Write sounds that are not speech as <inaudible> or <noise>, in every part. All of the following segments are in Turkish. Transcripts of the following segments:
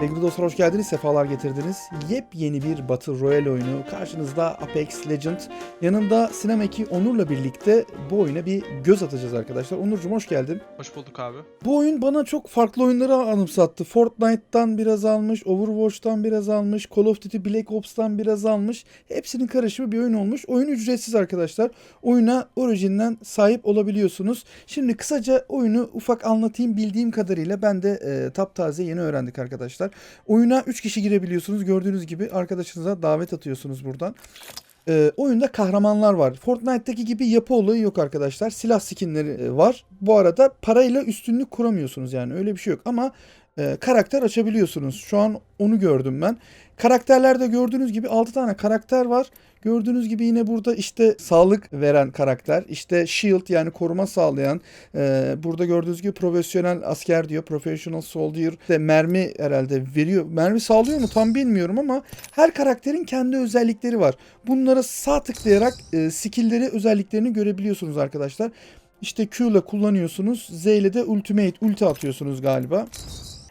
Sevgili dostlar hoş geldiniz, sefalar getirdiniz. Yepyeni bir Battle Royale oyunu. Karşınızda Apex Legend. Yanımda Sinemeki Onur'la birlikte bu oyuna bir göz atacağız arkadaşlar. Onurcuğum hoş geldin. Hoş bulduk abi. Bu oyun bana çok farklı oyunları anımsattı. Fortnite'tan biraz almış, Overwatch'tan biraz almış, Call of Duty Black Ops'tan biraz almış. Hepsinin karışımı bir oyun olmuş. Oyun ücretsiz arkadaşlar. Oyuna orijinden sahip olabiliyorsunuz. Şimdi kısaca oyunu ufak anlatayım bildiğim kadarıyla. Ben de e, taptaze yeni öğrendik arkadaşlar. Oyuna 3 kişi girebiliyorsunuz. Gördüğünüz gibi arkadaşınıza davet atıyorsunuz buradan. Ee, oyunda kahramanlar var. Fortnite'daki gibi yapı olayı yok arkadaşlar. Silah skinleri e, var. Bu arada parayla üstünlük kuramıyorsunuz yani öyle bir şey yok. Ama e, karakter açabiliyorsunuz. Şu an onu gördüm ben. Karakterlerde gördüğünüz gibi 6 tane karakter var. Gördüğünüz gibi yine burada işte sağlık veren karakter, işte shield yani koruma sağlayan, e, burada gördüğünüz gibi profesyonel asker diyor, professional soldier de mermi herhalde veriyor. Mermi sağlıyor mu tam bilmiyorum ama her karakterin kendi özellikleri var. Bunlara sağ tıklayarak e, skill'leri özelliklerini görebiliyorsunuz arkadaşlar. İşte Q ile kullanıyorsunuz. Z ile de ultimate ulti atıyorsunuz galiba.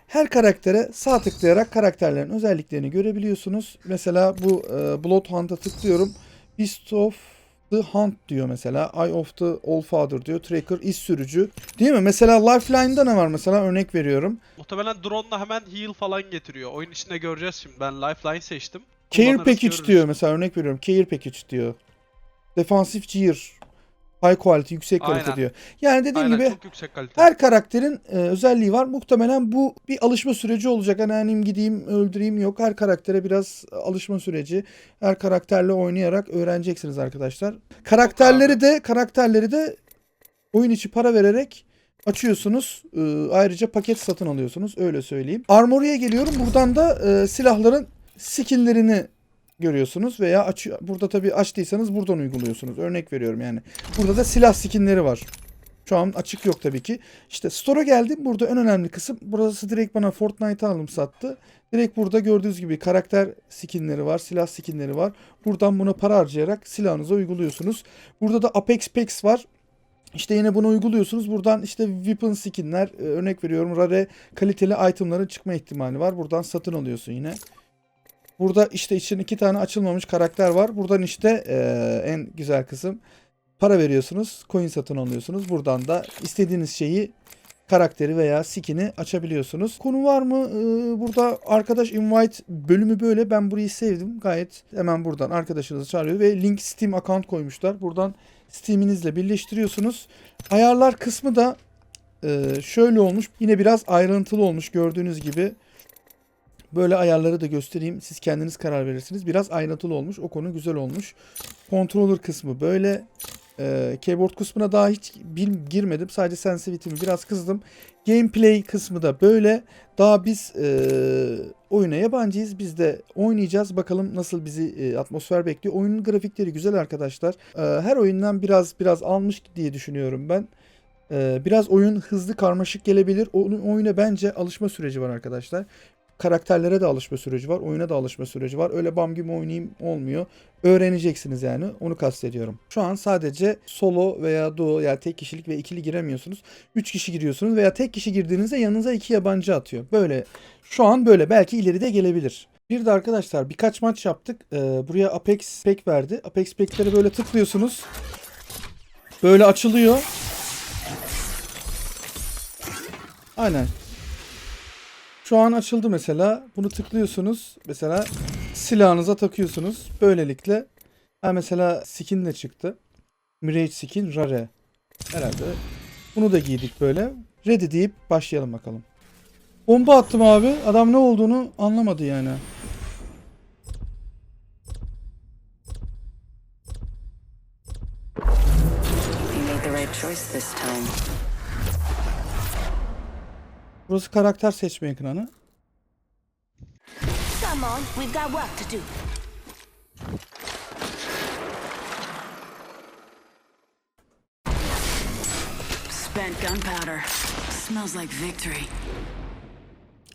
Her karaktere sağ tıklayarak karakterlerin özelliklerini görebiliyorsunuz. Mesela bu e, Bloodhound'a tıklıyorum. Beast of the Hunt diyor mesela. Eye of the Allfather diyor. Tracker iz sürücü. Değil mi? Mesela Lifeline'da ne var mesela? Örnek veriyorum. Muhtemelen drone'la hemen heal falan getiriyor. Oyun içinde göreceğiz şimdi. Ben lifeline seçtim. Care Kullanırız, Package görürüz. diyor mesela örnek veriyorum. Care Package diyor. Defansif Gear. High quality, yüksek kalite Aynen. diyor. Yani dediğim Aynen gibi çok yüksek kalite. her karakterin e, özelliği var. Muhtemelen bu bir alışma süreci olacak. Hani hani gideyim öldüreyim yok. Her karaktere biraz alışma süreci. Her karakterle oynayarak öğreneceksiniz arkadaşlar. Karakterleri de karakterleri de oyun içi para vererek açıyorsunuz. E, ayrıca paket satın alıyorsunuz. Öyle söyleyeyim. Armory'e geliyorum. Buradan da e, silahların skinlerini görüyorsunuz veya aç burada tabii açtıysanız buradan uyguluyorsunuz. Örnek veriyorum yani. Burada da silah skinleri var. Şu an açık yok tabii ki. İşte store'a geldim. Burada en önemli kısım burası direkt bana Fortnite'a alım sattı. Direkt burada gördüğünüz gibi karakter skinleri var, silah skinleri var. Buradan buna para harcayarak silahınıza uyguluyorsunuz. Burada da Apex Packs var. İşte yine bunu uyguluyorsunuz. Buradan işte weapon skinler e, örnek veriyorum rare kaliteli itemların çıkma ihtimali var. Buradan satın alıyorsun yine. Burada işte için iki tane açılmamış karakter var. Buradan işte eee, en güzel kısım para veriyorsunuz. Coin satın alıyorsunuz. Buradan da istediğiniz şeyi karakteri veya skin'i açabiliyorsunuz. Konu var mı? Ee, burada arkadaş invite bölümü böyle. Ben burayı sevdim. Gayet hemen buradan arkadaşınızı çağırıyor ve link Steam account koymuşlar. Buradan Steam'inizle birleştiriyorsunuz. Ayarlar kısmı da e, şöyle olmuş. Yine biraz ayrıntılı olmuş gördüğünüz gibi. Böyle ayarları da göstereyim. Siz kendiniz karar verirsiniz. Biraz ayrıntılı olmuş. O konu güzel olmuş. Controller kısmı böyle. Ee, keyboard kısmına daha hiç girmedim. Sadece sensitivity'mi biraz kızdım. Gameplay kısmı da böyle. Daha biz e, oyuna yabancıyız. Biz de oynayacağız. Bakalım nasıl bizi e, atmosfer bekliyor. Oyunun grafikleri güzel arkadaşlar. Ee, her oyundan biraz biraz almış diye düşünüyorum ben. Ee, biraz oyun hızlı karmaşık gelebilir. Oyun, oyuna bence alışma süreci var arkadaşlar karakterlere de alışma süreci var. Oyuna da alışma süreci var. Öyle bam gibi oynayayım olmuyor. Öğreneceksiniz yani. Onu kastediyorum. Şu an sadece solo veya duo yani tek kişilik ve ikili giremiyorsunuz. 3 kişi giriyorsunuz veya tek kişi girdiğinizde yanınıza iki yabancı atıyor. Böyle. Şu an böyle. Belki ileride gelebilir. Bir de arkadaşlar birkaç maç yaptık. Ee, buraya Apex Pack verdi. Apex Pack'lere böyle tıklıyorsunuz. Böyle açılıyor. Aynen. Şu an açıldı mesela. Bunu tıklıyorsunuz. Mesela silahınıza takıyorsunuz. Böylelikle ha mesela skin de çıktı. Mirage skin rare. Herhalde. Bunu da giydik böyle. Ready deyip başlayalım bakalım. Bomba attım abi. Adam ne olduğunu anlamadı yani. Choice this time. Burası karakter seçme ekranı. Come on, we've got work to do. Spent gunpowder. Smells like victory.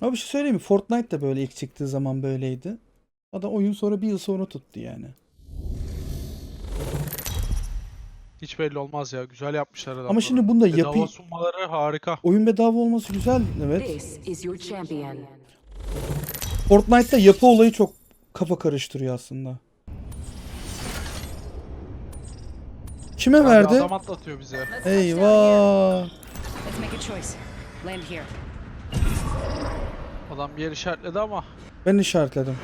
Ama bir şey söyleyeyim mi? Fortnite da böyle ilk çıktığı zaman böyleydi. O da oyun sonra bir yıl sonra tuttu yani. Hiç belli olmaz ya. Güzel yapmışlar adamları. Ama şimdi bunda Bedava yapı sunmaları harika. oyun bedava olması güzel evet. This is your champion. Fortnite'ta yapı olayı çok kafa karıştırıyor aslında. Kime Abi verdi? Adam atlatıyor bize. Eyvah. Adam bir yer işaretledi ama Ben işaretledim.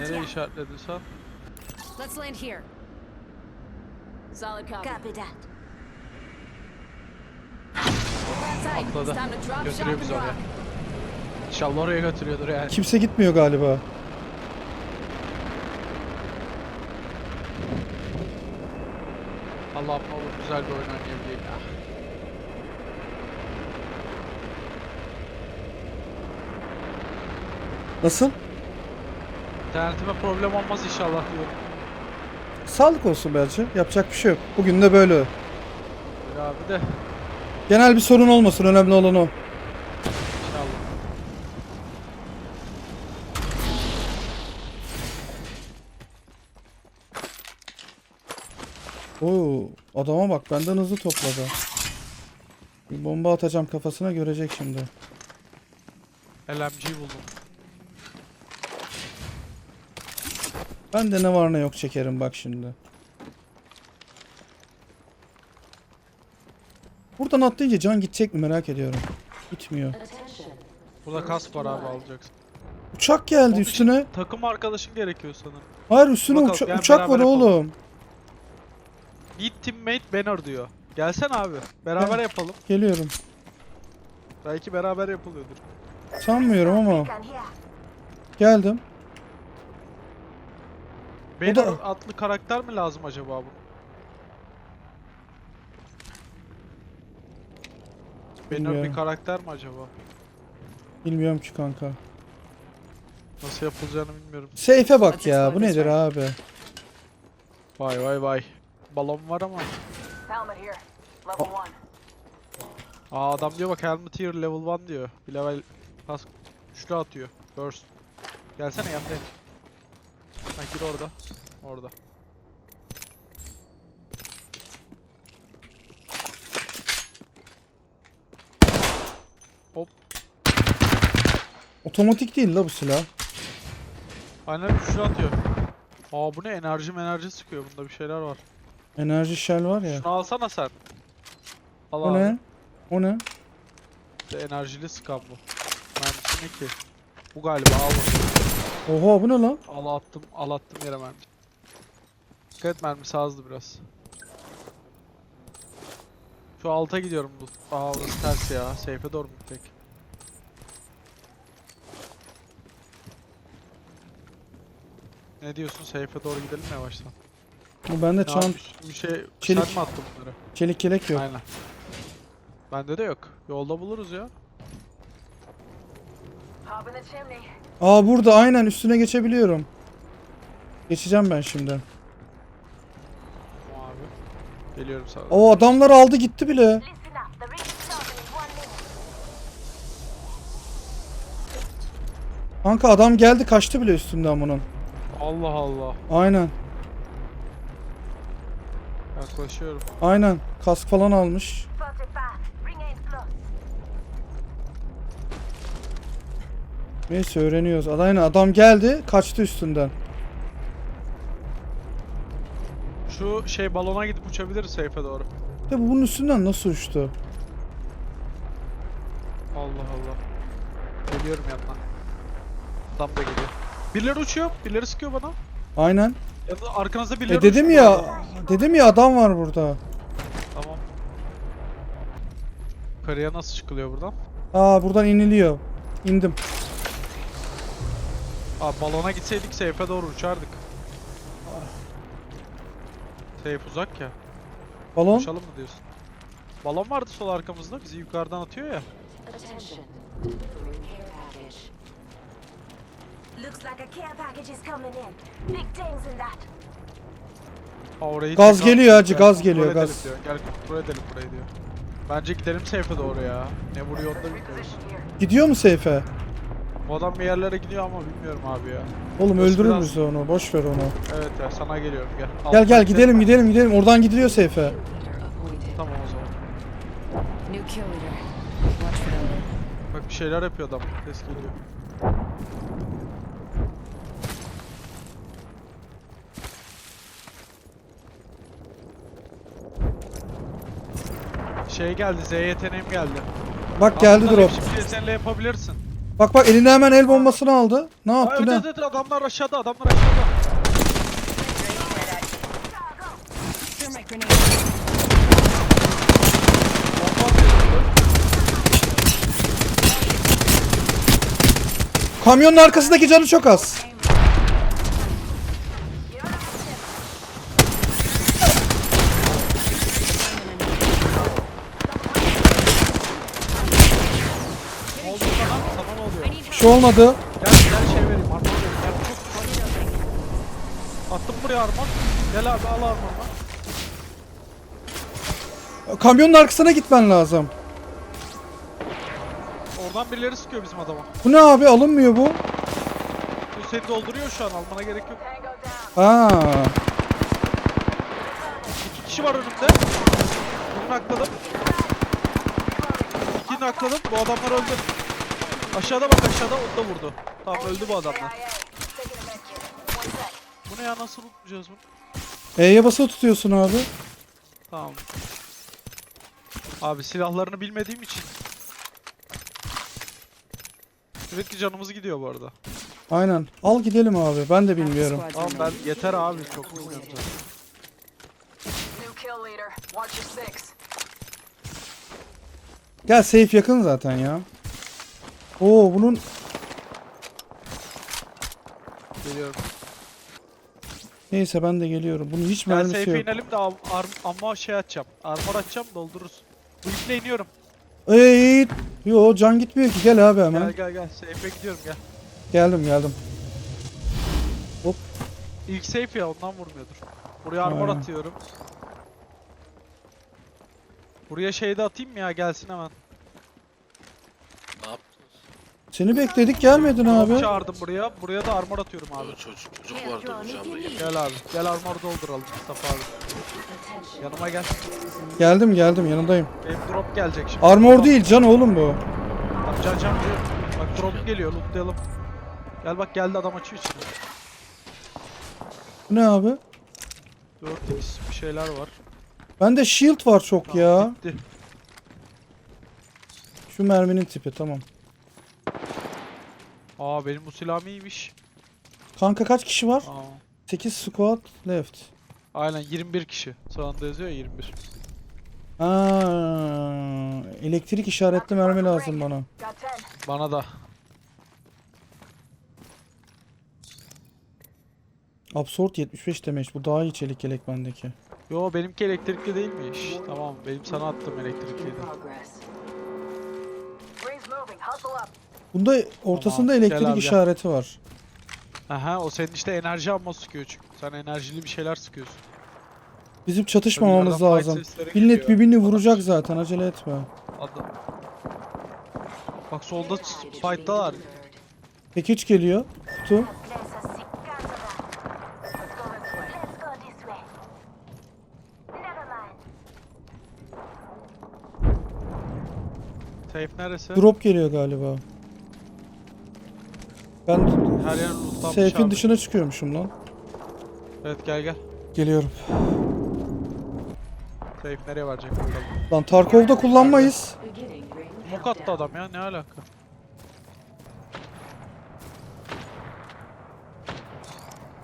Nereye here. işaretledi sen? Let's land here. Solid copy. Copy that. Atladı. Götürüyor bizi oraya. İnşallah oraya götürüyordur yani. Kimse gitmiyor galiba. Allah'ım ne olur güzel bir oyun oynayabileyim ya. Nasıl? İnternetime problem olmaz inşallah diyorum. Sağlık olsun belki. Yapacak bir şey yok. Bugün de böyle. Öyle abi de Genel bir sorun olmasın. Önemli olan o. inşallah. Oo, adama bak benden hızlı topladı. Bir bomba atacağım kafasına görecek şimdi. LMG buldum. Ben de ne var ne yok çekerim bak şimdi. Buradan atlayınca can gidecek mi merak ediyorum. Gitmiyor. Burada kas var abi alacaksın. Uçak geldi Onun için üstüne. Takım arkadaşın gerekiyor sanırım. Hayır üstüne Bakalım, uça- gel uçak var beraber yapalım. oğlum. Meet teammate banner diyor. Gelsen abi. Beraber Gel. yapalım. Geliyorum. Belki beraber yapılıyordur. Sanmıyorum ama. Geldim. Banner da- adlı karakter mi lazım acaba bu? Banner Bilmiyorum. bir karakter mi acaba? Bilmiyorum ki kanka. Nasıl yapılacağını bilmiyorum. Seyfe bak ya. Bu nedir abi? Vay vay vay. Balon var ama. Helmet here. Level one. Aa adam diyor bak helmet here level 1 diyor. Bir level kask üçlü atıyor. Burst. Gelsene yanındayım. Ha gir orada. Orada. Hop. Otomatik değil la bu silah. Aynen üçlü atıyor. Aa bu ne enerji enerji sıkıyor bunda bir şeyler var. Enerji shell var ya. Şunu alsana sen. Al O abi. ne? O ne? İşte enerjili sıkan bu. Ne ki? Bu galiba al bakayım. Oha bu ne lan? Al attım, al attım yere mermi. Dikkat et azdı biraz. Şu alta gidiyorum bu. Aa orası ters ya. Seyfe doğru mu tek? Ne diyorsun? Seyfe doğru gidelim mi yavaştan? Bu bende çant bir, bir şey çelik. sen mi attın bunları? çelik yelek yok. Aynen. Bende de yok. Yolda buluruz ya. Hop in the chimney. Aa burada aynen üstüne geçebiliyorum. Geçeceğim ben şimdi. Geliyorum sana. O adamlar aldı gitti bile. Kanka adam geldi kaçtı bile üstünden bunun. Allah Allah. Aynen. Yaklaşıyorum. Aynen. Kask falan almış. Neyse öğreniyoruz. Aynen adam geldi kaçtı üstünden. Şu şey balona gidip uçabiliriz seyfe doğru. De bu bunun üstünden nasıl uçtu? Allah Allah. Geliyorum yanına. Adam da geliyor. Birileri uçuyor, birileri sıkıyor bana. Aynen. Ya da arkanızda birileri E dedim uçuyor. ya. Dedim ya adam var burada. Tamam. Yukarıya nasıl çıkılıyor buradan? Aa buradan iniliyor. İndim. Abi balona gitseydik seyfe doğru uçardık. Seyf uzak ya. Balon. Uçalım mı diyorsun? Balon vardı sol arkamızda bizi yukarıdan atıyor ya. Attention. Care package. Looks like a care package is coming in. Big things in that. Aa, orayı Gaz tekrar- geliyor hacı, gaz kontrol geliyor, edelim gaz. Diyor. Gel kontrol edelim burayı diyor. Bence gidelim seyfe doğru ya. Ne vuruyor da bilmiyoruz. Gidiyor mu Seyfe? Bu adam bir yerlere gidiyor ama bilmiyorum abi ya. Oğlum Boş öldürür biraz. bizi onu. Boş ver onu. Evet ya sana geliyorum gel. Gel gel Alttan gidelim gidelim gidelim. Oradan gidiliyor Seyfe. Tamam o zaman. New kill leader. Watch for them. Bak bir şeyler yapıyor adam. Ses geliyor. Şey geldi, Z yeteneğim geldi. Bak geldi Aslında drop. Şimdi seninle yapabilirsin. Bak bak eline hemen el bombasını aldı. Ne yaptı evet, ne? evet, evet, adamlar aşağıda, adamlar aşağıda. Thermite grenade. Kamyonun arkasındaki canı çok az. Ne oldu sana? Sana ne şey olmadı. Gel gel şey vereyim armor vereyim. Gel çok Attım buraya armor. Gel abi al armorunu. Kamyonun arkasına gitmen lazım. Oradan birileri sıkıyor bizim adama. Bu ne abi alınmıyor bu. Bu seni dolduruyor şu an almana gerek yok. Ha. İki kişi var önümde. Birini nakladım. İkini nakladım. Bu adamlar öldü. Aşağıda bak aşağıda onu da vurdu. Tamam öldü bu adamlar. Bu ne ya nasıl unutmayacağız bunu? E'ye basılı tutuyorsun abi. Tamam. Abi silahlarını bilmediğim için. Evet ki canımız gidiyor bu arada. Aynen. Al gidelim abi. Ben de bilmiyorum. Tamam ben yeter abi çok bilmiyorum. Gel safe yakın zaten ya. Oo bunun Geliyorum. neyse ben de geliyorum. Bunun hiç Ben mermisi safe'e yok. inelim de am arm- ama şey atacağım. Armor atacağım doldururuz. Bu iple iniyorum. Ey, yo can gitmiyor ki. Gel abi hemen. Gel gel gel. Safe'e gidiyorum gel. Geldim geldim. İlk safe ya ondan vurmuyordur. Buraya armor Aynen. atıyorum. Buraya şey de atayım mı ya gelsin hemen. Seni bekledik gelmedin abi. çağırdım buraya. Buraya da armor atıyorum abi. Çocuk, çocuk vardı hocam da gel. Gel abi. Gel armor dolduralım Mustafa abi. Yanıma gel. Geldim geldim yanındayım. Benim drop gelecek şimdi. Armor değil can oğlum bu. Tamam can can diyor. Bak drop geliyor lootlayalım. Gel bak geldi adam açıyor içini. Bu ne abi? 4x bir şeyler var. Bende shield var çok Tamam, ya. Bitti. Şu merminin tipi tamam. Aa benim bu silahım iyiymiş. Kanka kaç kişi var? Aa. 8 squad left. Aynen 21 kişi. Sağında yazıyor ya 21. Aa, elektrik işaretli mermi lazım bana. Bana da. Absorb 75 demiş. Bu daha iyi çelik yelek bendeki. Yo benimki elektrikli değilmiş. Tamam benim sana attım In elektrikliydi. Bunda ortasında Tamam, gel elektrik abi, gel. işareti var. Aha o senin işte enerji alma sıkıyor çünkü. Sen enerjili bir şeyler sıkıyorsun. Bizim çatışmamamız fight lazım. sesleri Millet geliyor. birbirini vuracak zaten acele etme. Adam. Bak solda fight'talar. Package geliyor. Kutu. Safe neresi? Drop geliyor galiba. Ben Her yer lootlanmış safe'in abi. dışına çıkıyormuşum lan. Evet gel gel. Geliyorum. Safe nereye verecek bakalım. Lan Tarkov'da kullanmayız. Mok attı adam ya ne alaka?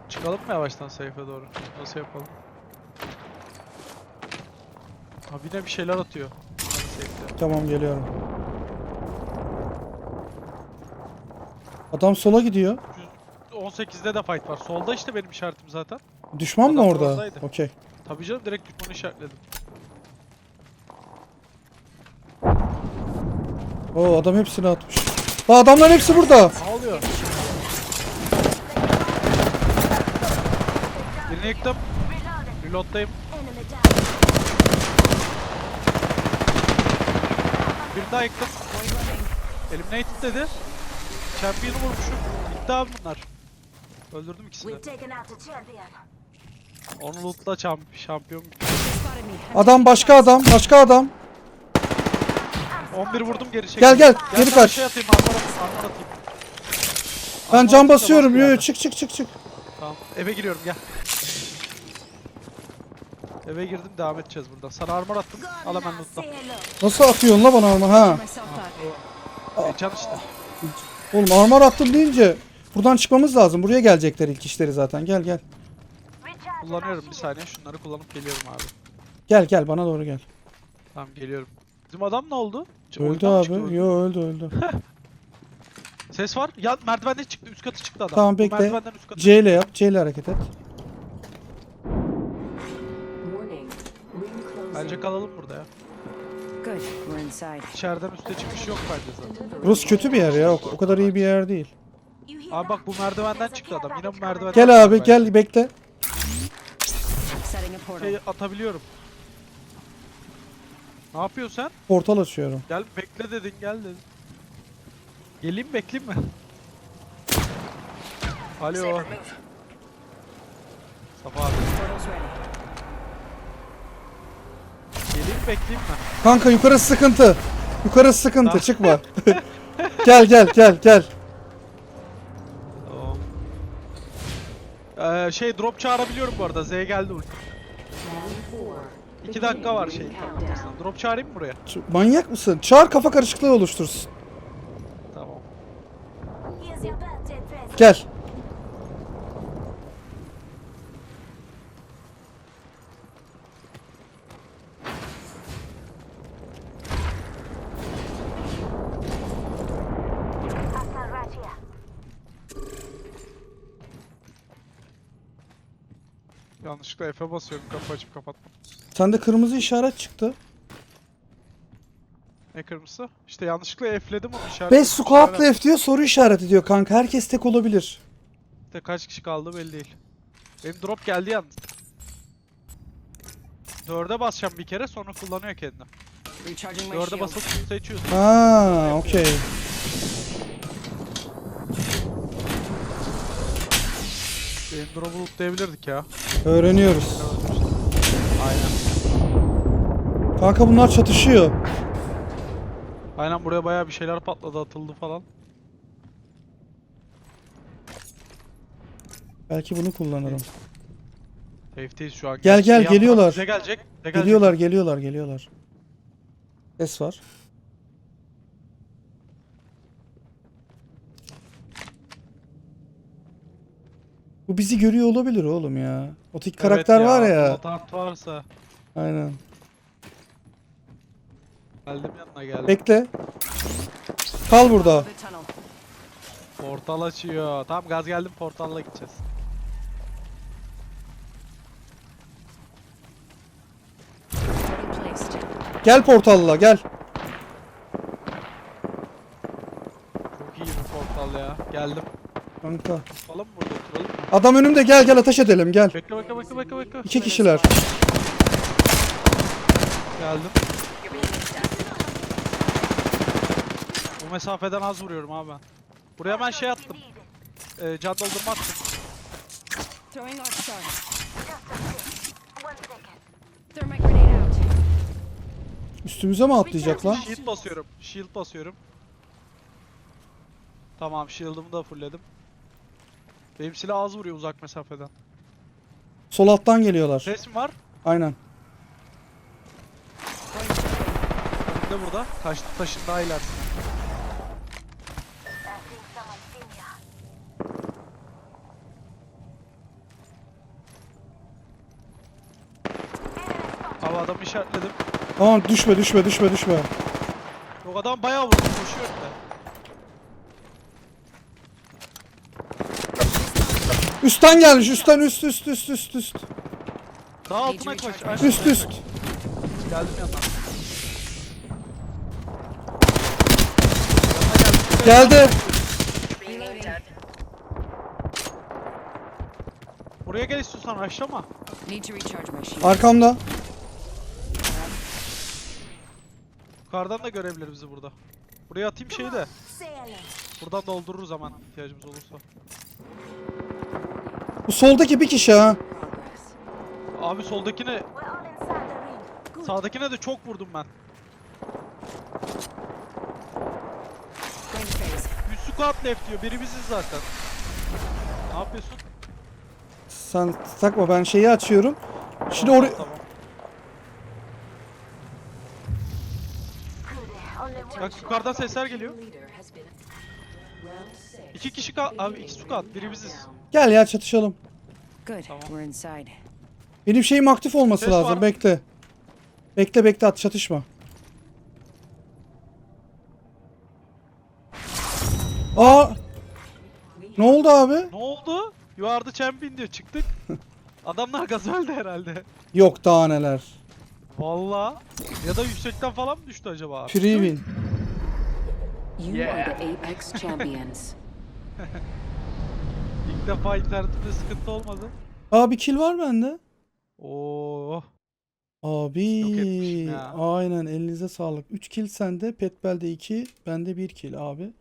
Çıkalım mı yavaştan safe'e doğru? Nasıl yapalım? Ha yine bir şeyler atıyor. Safe'de. Tamam geliyorum. Adam sola gidiyor. 18'de de fight var. Solda işte benim işaretim zaten. Düşman mı Adam orada? oradaydı. Okey. Tabii canım direkt düşmanı işaretledim. Oo adam hepsini atmış. Aa, adamların hepsi burada. Ne oluyor? Birini yıktım. Reload'dayım. Birini daha yıktım. Eliminated dedi. Champion'u vurmuşum. Gitti abi bunlar. Öldürdüm ikisini. Champion. Onu lootla champ şampiyon. Adam başka adam. Başka adam. 11 vurdum geri çektim. Gel gel. Geri kaç. Şey atayım armor, atayım, armor atayım. Ben Armor cam basıyorum. bas Yo, yo, çık çık çık çık. Tamam. Eve giriyorum gel. Eve girdim devam edeceğiz buradan. Sana armor attım. Al hemen lootla. Nasıl atıyorsun la bana armor? Ha. Myself up. E, can işte. Oğlum armor attım deyince buradan çıkmamız lazım. Buraya gelecekler ilk işleri zaten. Gel gel. Kullanıyorum bir saniye. Şunları kullanıp geliyorum abi. Gel gel bana doğru gel. Tamam geliyorum. Bizim adam ne oldu? Ç- Öldü oyundan mı çıktı, abi. öldü? Yo öldü öldü. <laughs> Ses var. Ya merdivenden çıktı. Üst katı çıktı adam. Tamam, Bu bekle. Merdivenden üst katı. C ile yap. C ile hareket et. Bence kalalım burada ya. Good, we're inside. İçeriden üste çıkış yok bence zaten. Burası kötü bir yer ya. O, o kadar iyi bir yer değil. Abi bak bu merdivenden çıktı adam. Yine bu merdivenden Gel çıktı abi bence. gel bekle. Setting a portal. Şey atabiliyorum. Ne yapıyorsun sen? Portal açıyorum. Gel bekle dedin gel dedin. Geleyim mi bekleyeyim mi? Alo. Safa abi. Portal's ready. Geleyim mi bekleyeyim mi? Kanka yukarı sıkıntı. Yukarı sıkıntı. Tamam. Çıkma. <laughs> gel gel gel gel. Tamam. Ee, şey drop çağırabiliyorum bu arada. Z geldi ulti. Round four. 2 dakika var şey. Drop çağırayım mı buraya? Ç- Manyak mısın? Çağır kafa karışıklığı oluştursun. Tamam. Gel. Yanlışlıkla F'e basıyorum kapı açıp kapatma. Sende kırmızı işaret çıktı. Ne kırmızı? İşte yanlışlıkla F'ledim onu işaret. 5 squat left diyor soru işareti diyor kanka. Herkes tek olabilir. İşte kaç kişi kaldı belli değil. Benim drop geldi yalnız. Dörde basacağım bir kere sonra kullanıyor kendini. Dörde basıp seçiyorsun. Ha, okey. Benim drop'u lootlayabilirdik ya. Öğreniyoruz. Aynen. Kanka bunlar çatışıyor. Aynen buraya bayağı bir şeyler patladı atıldı falan. Belki bunu kullanırım. Safe'teyiz şu an. Gel, gel, yan geliyorlar. taraf Bize gelecek. Bize gelecek. Geliyorlar, geliyorlar, geliyorlar. Ses var. Bu bizi görüyor olabilir oğlum ya. O tek Evet karakter var ya. Varsa. Aynen. Geldim yanına geldim. Bekle. Kal burada. Portal açıyor. Tamam gaz geldim portalla gideceğiz. Gel portalla gel. Çok iyi bir portal ya. Geldim. Kanka. Falan burada oturalım? Adam önümde gel gel ateş edelim gel. Bekle bekle bekle bekle bekle. İki kişiler. Geldim. Bu mesafeden az vuruyorum abi ben. Buraya ben şey attım. Ee, can doldurma attım. Üstümüze mi atlayacak lan? Shield basıyorum. Shield basıyorum. Tamam shield'ımı da fullledim. Benim silah az vuruyor uzak mesafeden. Sol alttan geliyorlar. Resim var. Aynen. Önümde burada. Kaçtı taşın daha ilerisinde. I think someone's seen ya. Abi adamı işaretledim. Tamam düşme düşme düşme düşme. Yok adam bayağı vurdu koşuyor önümde. Üstten gelmiş üstten üst üst üst üst üst. Daha altına koş. Üst üst. Geldim yanına. Geldi. Buraya gel istiyorsan aşağıma. Need to recharge my shield. Arkamda. Yukarıdan da görebilir bizi burada. Buraya atayım şeyi de. Buradan doldururuz zaman ihtiyacımız olursa. Bu soldaki bir kişi ha. Abi soldakine, sağdakine de çok vurdum ben. Üst squad left diyor. Biri biziz zaten. Ne yapıyorsun? Sen takma ben şeyi açıyorum. Şimdi oraya... Tamam. Bak yukarıdan sesler geliyor. İki kişi kal... Abi iki squad. Biri biziz. Gel ya çatışalım. Tamam. Benim şeyim aktif olması Ses lazım. var. Bekle. Bekle bekle at çatışma. Aa! Ne oldu abi? Ne oldu? You are the champion diyor. Çıktık. <laughs> Adamlar gaz öldü herhalde. Yok daha neler. Valla. Ya da yüksekten falan mı düştü acaba? Free win. You Yeah. are the Apex <laughs> champions. İlk defa internetimde sıkıntı olmadı. Aa bir kill var bende. Oo. Abi. Yok etmişim ya. Aynen elinize sağlık. 3 kill sende, Petbel'de 2, bende 1 kill abi.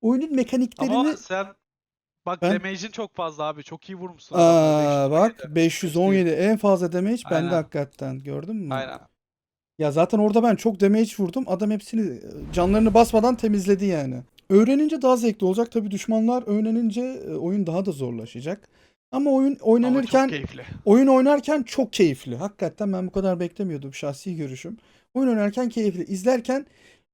Oyunun mekaniklerini Ama sen bak Ben- damage'in çok fazla abi. Çok iyi vurmuşsun. Aa, bak 517. 517 en fazla damage bende Aynen. hakikaten gördün mü? Aynen. Ya zaten orada ben çok damage vurdum. Adam hepsini canlarını basmadan temizledi yani. Öğrenince daha zevkli olacak. Tabii düşmanlar öğrenince e, oyun daha da zorlaşacak. Ama oyun Ama oynanırken çok keyifli. oyun oynarken çok keyifli. Hakikaten ben bu kadar beklemiyordum şahsi görüşüm. Oyun oynarken keyifli. İzlerken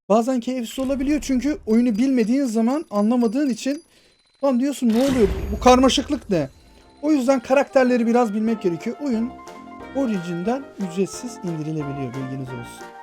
bazen keyifsiz olabiliyor çünkü oyunu bilmediğin zaman anlamadığın için lan diyorsun ne oluyor? Bu karmaşıklık ne? O yüzden karakterleri biraz bilmek gerekiyor. Oyun Origin'den ücretsiz indirilebiliyor bilginiz olsun.